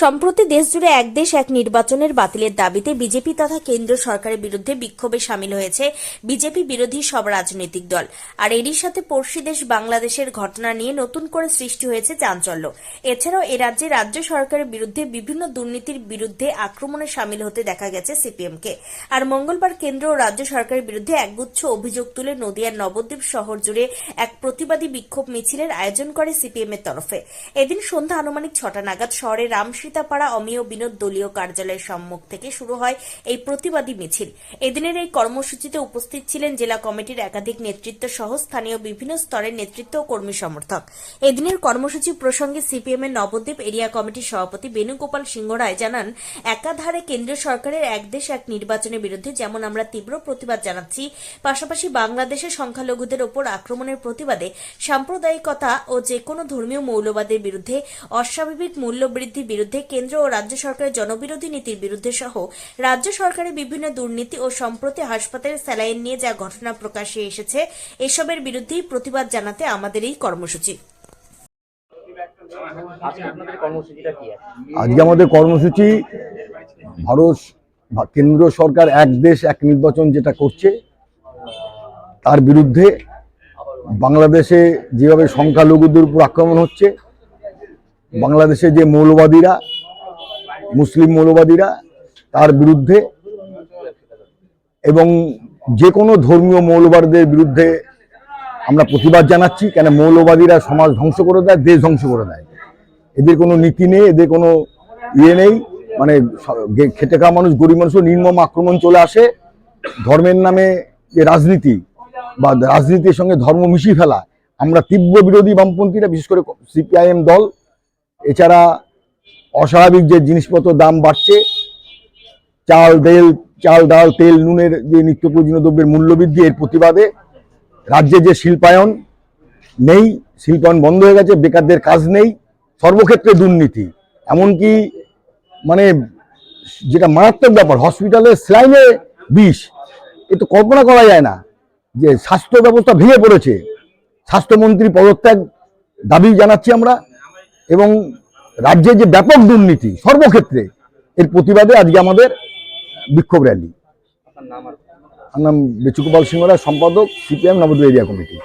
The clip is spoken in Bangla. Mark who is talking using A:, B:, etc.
A: সম্প্রতি দেশজুড়ে এক দেশ এক নির্বাচনের বাতিলের দাবিতে বিজেপি তথা কেন্দ্র সরকারের বিরুদ্ধে বিক্ষোভে সামিল হয়েছে বিজেপি বিরোধী সব রাজনৈতিক দল। আর এরই সাথে পড়শি দেশ বাংলাদেশের ঘটনা নিয়ে নতুন করে সৃষ্টি হয়েছে চাঞ্চল্য। এছাড়াও এ রাজ্যে রাজ্য সরকারের বিরুদ্ধে বিভিন্ন দুর্নীতির বিরুদ্ধে আক্রমণে সামিল হতে দেখা গেছে সিপিএমকে। আর মঙ্গলবার কেন্দ্র ও রাজ্য সরকারের বিরুদ্ধে একগুচ্ছ অভিযোগ তুলে নদিয়ার নবদ্বীপ শহর জুড়ে এক প্রতিবাদী বিক্ষোভ মিছিলের আয়োজন করে সিপিএম এর তরফে। এদিন সন্ধ্যা আনুমানিক ছটা নাগাদ শহরের রামসীতাপাড়া অমিয় বিনোদ দলীয় কার্যালয়ের সম্মুখ থেকে শুরু হয় এই প্রতিবাদী মিছিল। এদিনের এই কর্মসূচিতে উপস্থিত ছিলেন জেলা কমিটির একাধিক নেতৃত্ব সহ স্থানীয় বিভিন্ন স্তরের নেতৃত্ব ও কর্মী সমর্থক। এদিনের কর্মসূচি প্রসঙ্গে সিপিএম এর নবদ্বীপ এরিয়া কমিটির সভাপতি বেণুগোপাল সিংহ রায় জানান, একাধারে কেন্দ্রীয় সরকারের এক দেশ এক নির্বাচনের বিরুদ্ধে যেমন আমরা তীব্র প্রতিবাদ জানাচ্ছি, পাশাপাশি বাংলাদেশের সংখ্যালঘুদের ওপর আক্রমণের প্রতিবাদে সাম্প্রদায়িকতা ও যে কোনো ধর্মীয় মৌলবাদের বিরুদ্ধে অস্বাভাবিক মূল্যবৃদ্ধির বিরুদ্ধে কেন্দ্র ও রাজ্য সরকারের জনবিরোধী নীতির বিরুদ্ধে সহ রাজ্য সরকারের বিভিন্ন দুর্নীতি ও সম্প্রতি হাসপাতালের স্যালাইন নিয়ে যা ঘটনা প্রকাশে এসেছে এসবের বিরুদ্ধেই প্রতিবাদ জানাতে আমাদের এই কর্মসূচি।
B: আজকে আপনাদের কর্মসূচিটা কি আছে?
C: আজকে আমাদের কর্মসূচি ভারত বা- কেন্দ্র সরকার এক দেশ এক নির্বাচন যেটা করছে তার বিরুদ্ধে বাংলাদেশে যেভাবে সংখ্যালঘুদের উপর আক্রমণ হচ্ছে বাংলাদেশে যে মৌলবাদীরা, মুসলিম মৌলবাদীরা, তার বিরুদ্ধে এবং যে কোনো ধর্মীয় মৌলবাদীদের বিরুদ্ধে আমরা প্রতিবাদ জানাচ্ছি, কেন মৌলবাদীরা সমাজ ধ্বংস করে দেয়, দেশ ধ্বংস করে দেয়। এদের কোনো নীতি নেই, এদের কোনো ইয়ে নেই মানে খেটে খাওয়া মানুষ, গরিব মানুষও নির্মম আক্রমণ চলে আসে। ধর্মের নামে যে রাজনীতি বা রাজনীতির সঙ্গে ধর্ম মিশিয়ে ফেলা, আমরা তীব্র বিরোধী বামপন্থীরা, বিশেষ করে সিপিআইএম দল এছাড়া অস্বাভাবিক যে জিনিসপত্র দাম বাড়ছে, চাল তেল চাল, ডাল, তেল, নুনের যে নিত্য প্রয়োজনীয় দ্রব্যের মূল্যবৃদ্ধি এর প্রতিবাদে রাজ্যে যে শিল্পায়ন নেই, শিল্পায়ন বন্ধ হয়ে গেছে, বেকারদের কাজ নেই, সর্বক্ষেত্রে দুর্নীতি। এমনকি মানে যেটা মারাত্মক ব্যাপার, হসপিটালে স্লাইনে বিষ, এ তো কল্পনা করা যায় না যে স্বাস্থ্য ব্যবস্থা ভেঙে পড়েছে। স্বাস্থ্যমন্ত্রী পদত্যাগ দাবি জানাচ্ছি আমরা। এবং রাজ্যে যে ব্যাপক দুর্নীতি সর্বক্ষেত্রে এর প্রতিবাদে আজকে আমাদের বিক্ষোভ র্যালি। আমার নাম বেচুকুপাল সিংহরা সম্পাদক সিপিএম নবদ্বীপ এরিয়া কমিটি।